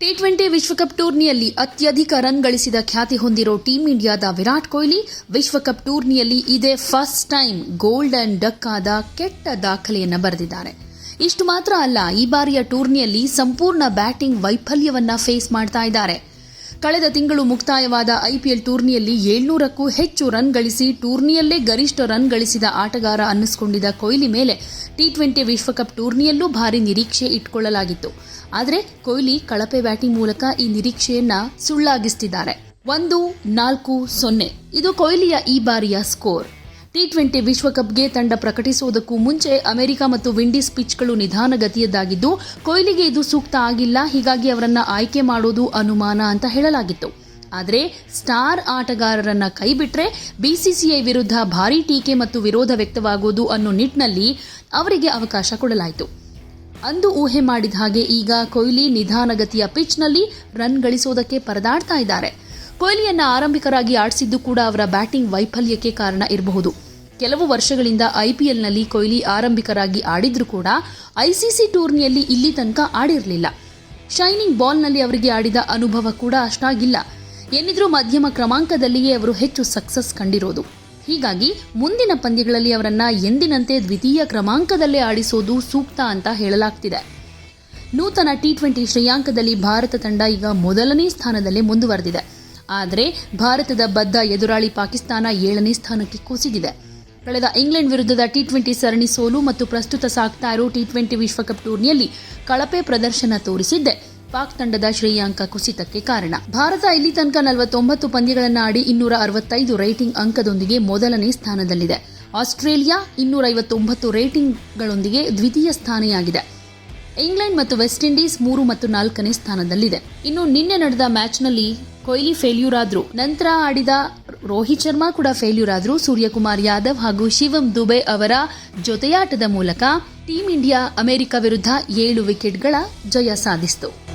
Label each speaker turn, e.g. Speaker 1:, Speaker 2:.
Speaker 1: T twenty ವಿಶ್ವಕಪ್ ಟೂರ್ನಿಯಲ್ಲಿ ಅತ್ಯಧಿಕ ರನ್ ಗಳಿಸಿದ ಖ್ಯಾತಿ ಹೊಂದಿರೋ ಟೀಂ ಇಂಡಿಯಾದ ವಿರಾಟ್ ಕೊಹ್ಲಿ ವಿಶ್ವಕಪ್ ಟೂರ್ನಿಯಲ್ಲಿ ಇದೇ ಫಸ್ಟ್ ಟೈಮ್ ಗೋಲ್ಡನ್ ಡಕ್ ಆದ ಕೆಟ್ಟ ದಾಖಲೆಯನ್ನು ಬರೆದಿದ್ದಾರೆ. ಇಷ್ಟು ಮಾತ್ರ ಅಲ್ಲ, ಈ ಬಾರಿಯ ಟೂರ್ನಿಯಲ್ಲಿ ಸಂಪೂರ್ಣ ಬ್ಯಾಟಿಂಗ್ ವೈಫಲ್ಯವನ್ನ ಫೇಸ್ ಮಾಡ್ತಾ ಇದ್ದಾರೆ. ಕಳೆದ ತಿಂಗಳು ಮುಕ್ತಾಯವಾದ ಐಪಿಎಲ್ ಟೂರ್ನಿಯಲ್ಲಿ ಏಳ್ನೂರಕ್ಕೂ ಹೆಚ್ಚು ರನ್ ಗಳಿಸಿ ಟೂರ್ನಿಯಲ್ಲೇ ಗರಿಷ್ಠ ರನ್ ಗಳಿಸಿದ ಆಟಗಾರ ಅನ್ನಿಸಿಕೊಂಡಿದ್ದ ಕೊಹ್ಲಿ ಮೇಲೆ ಟಿ ಟ್ವೆಂಟಿ ವಿಶ್ವಕಪ್ ಟೂರ್ನಿಯಲ್ಲೂ ಭಾರಿ ನಿರೀಕ್ಷೆ ಇಟ್ಕೊಳ್ಳಲಾಗಿತ್ತು. ಆದರೆ ಕೊಹ್ಲಿ ಕಳಪೆ ಬ್ಯಾಟಿಂಗ್ ಮೂಲಕ ಈ ನಿರೀಕ್ಷೆಯನ್ನ ಸುಳ್ಳಾಗಿಸ್ತಿದ್ದಾರೆ. ಒಂದು ನಾಲ್ಕು ಸೊನ್ನೆ. ಇದು ಕೊಹ್ಲಿಯ ಈ ಬಾರಿಯ ಸ್ಕೋರ್. ಟಿ ಟ್ವೆಂಟಿ ವಿಶ್ವಕಪ್ಗೆ ತಂಡ ಪ್ರಕಟಿಸುವುದಕ್ಕೂ ಮುಂಚೆ ಅಮೆರಿಕ ಮತ್ತು ವಿಂಡೀಸ್ ಪಿಚ್ಗಳು ನಿಧಾನಗತಿಯದ್ದಾಗಿದ್ದು, ಕೊಹ್ಲಿಗೆ ಇದು ಸೂಕ್ತ ಆಗಿಲ್ಲ, ಹೀಗಾಗಿ ಅವರನ್ನು ಆಯ್ಕೆ ಮಾಡೋದು ಅನುಮಾನ ಅಂತ ಹೇಳಲಾಗಿತ್ತು. ಆದರೆ ಸ್ಟಾರ್ ಆಟಗಾರರನ್ನ ಕೈಬಿಟ್ರೆ ಬಿಸಿಸಿಐ ವಿರುದ್ಧ ಭಾರೀ ಟೀಕೆ ಮತ್ತು ವಿರೋಧ ವ್ಯಕ್ತವಾಗುವುದು ಅನ್ನೋ ನಿಟ್ಟಿನಲ್ಲಿ ಅವರಿಗೆ ಅವಕಾಶ ಕೊಡಲಾಯಿತು. ಅಂದು ಊಹೆ ಮಾಡಿದ ಹಾಗೆ ಈಗ ಕೊಹ್ಲಿ ನಿಧಾನಗತಿಯ ಪಿಚ್ನಲ್ಲಿ ರನ್ ಗಳಿಸೋದಕ್ಕೆ ಪರದಾಡ್ತಾ ಇದ್ದಾರೆ. ಕೊಹ್ಲಿಯನ್ನ ಆರಂಭಿಕರಾಗಿ ಆಡಿಸಿದ್ದು ಕೂಡ ಅವರ ಬ್ಯಾಟಿಂಗ್ ವೈಫಲ್ಯಕ್ಕೆ ಕಾರಣ ಇರಬಹುದು. ಕೆಲವು ವರ್ಷಗಳಿಂದ ಐಪಿಎಲ್ನಲ್ಲಿ ಕೊಹ್ಲಿ ಆರಂಭಿಕರಾಗಿ ಆಡಿದ್ರೂ ಕೂಡ ಐಸಿಸಿ ಟೂರ್ನಿಯಲ್ಲಿ ಇಲ್ಲಿ ತನಕ ಆಡಿರಲಿಲ್ಲ. ಶೈನಿಂಗ್ ಬಾಲ್ನಲ್ಲಿ ಅವರಿಗೆ ಆಡಿದ ಅನುಭವ ಕೂಡ ಅಷ್ಟಾಗಿಲ್ಲ. ಏನಿದ್ರೂ ಮಧ್ಯಮ ಕ್ರಮಾಂಕದಲ್ಲಿಯೇ ಅವರು ಹೆಚ್ಚು ಸಕ್ಸಸ್ ಕಂಡಿರೋದು. ಹೀಗಾಗಿ ಮುಂದಿನ ಪಂದ್ಯಗಳಲ್ಲಿ ಅವರನ್ನ ಎಂದಿನಂತೆ ದ್ವಿತೀಯ ಕ್ರಮಾಂಕದಲ್ಲೇ ಆಡಿಸೋದು ಸೂಕ್ತ ಅಂತ ಹೇಳಲಾಗ್ತಿದೆ. ನೂತನ ಟಿ ಟ್ವೆಂಟಿ ಶ್ರೇಯಾಂಕದಲ್ಲಿ ಭಾರತ ತಂಡ ಈಗ ಮೊದಲನೇ ಸ್ಥಾನದಲ್ಲಿ ಮುಂದುವರೆದಿದೆ. ಆದರೆ ಭಾರತದ ಬದ್ಧ ಎದುರಾಳಿ ಪಾಕಿಸ್ತಾನ ಏಳನೇ ಸ್ಥಾನಕ್ಕೆ ಕುಸಿದಿದೆ. ಕಳೆದ ಇಂಗ್ಲೆಂಡ್ ವಿರುದ್ಧದ ಟಿ ಟ್ವೆಂಟಿ ಸರಣಿ ಸೋಲು ಮತ್ತು ಪ್ರಸ್ತುತ ಸಾಗ್ತಾ ಇರೋ ಟಿ ಟ್ವೆಂಟಿ ವಿಶ್ವಕಪ್ ಟೂರ್ನಿಯಲ್ಲಿ ಕಳಪೆ ಪ್ರದರ್ಶನ ತೋರಿಸಿದ್ದೆ. ಪಾಕ್ ತಂಡದ ಶ್ರೇಯಾಂಕ ಕುಸಿತಕ್ಕೆ ಕಾರಣ. ಭಾರತ ಇಲ್ಲಿ ತನಕ ನಲವತ್ತೊಂಬತ್ತು ಪಂದ್ಯಗಳನ್ನು ಆಡಿ ಇನ್ನೂರ ಅರವತ್ತೈದು ರೇಟಿಂಗ್ ಅಂಕದೊಂದಿಗೆ ಮೊದಲನೇ ಸ್ಥಾನದಲ್ಲಿದೆ. ಆಸ್ಟ್ರೇಲಿಯಾ ಇನ್ನೂರ ಐವತ್ತೊಂಬತ್ತು ರೇಟಿಂಗ್ಗಳೊಂದಿಗೆ ದ್ವಿತೀಯ ಸ್ಥಾನಿಯಾಗಿದೆ. ಇಂಗ್ಲೆಂಡ್ ಮತ್ತು ವೆಸ್ಟ್ ಇಂಡೀಸ್ ಮೂರು ಮತ್ತು ನಾಲ್ಕನೇ ಸ್ಥಾನದಲ್ಲಿದೆ. ಇನ್ನು ನಿನ್ನೆ ನಡೆದ ಮ್ಯಾಚ್ನಲ್ಲಿ ಕೊಹ್ಲಿ ಫೇಲ್ಯೂರ್ ಆದ್ರು ನಂತರ ಆಡಿದ ರೋಹಿತ್ ಶರ್ಮಾ ಕೂಡ ಫೇಲ್ಯೂರ್ ಆದ್ರು ಸೂರ್ಯಕುಮಾರ್ ಯಾದವ್ ಹಾಗೂ ಶಿವಂ ದುಬೆ ಅವರ ಜೊತೆಯಾಟದ ಮೂಲಕ ಟೀಂ ಇಂಡಿಯಾ ಅಮೆರಿಕ ವಿರುದ್ಧ ಏಳು ವಿಕೆಟ್ಗಳ ಜಯ ಸಾಧಿಸಿತು.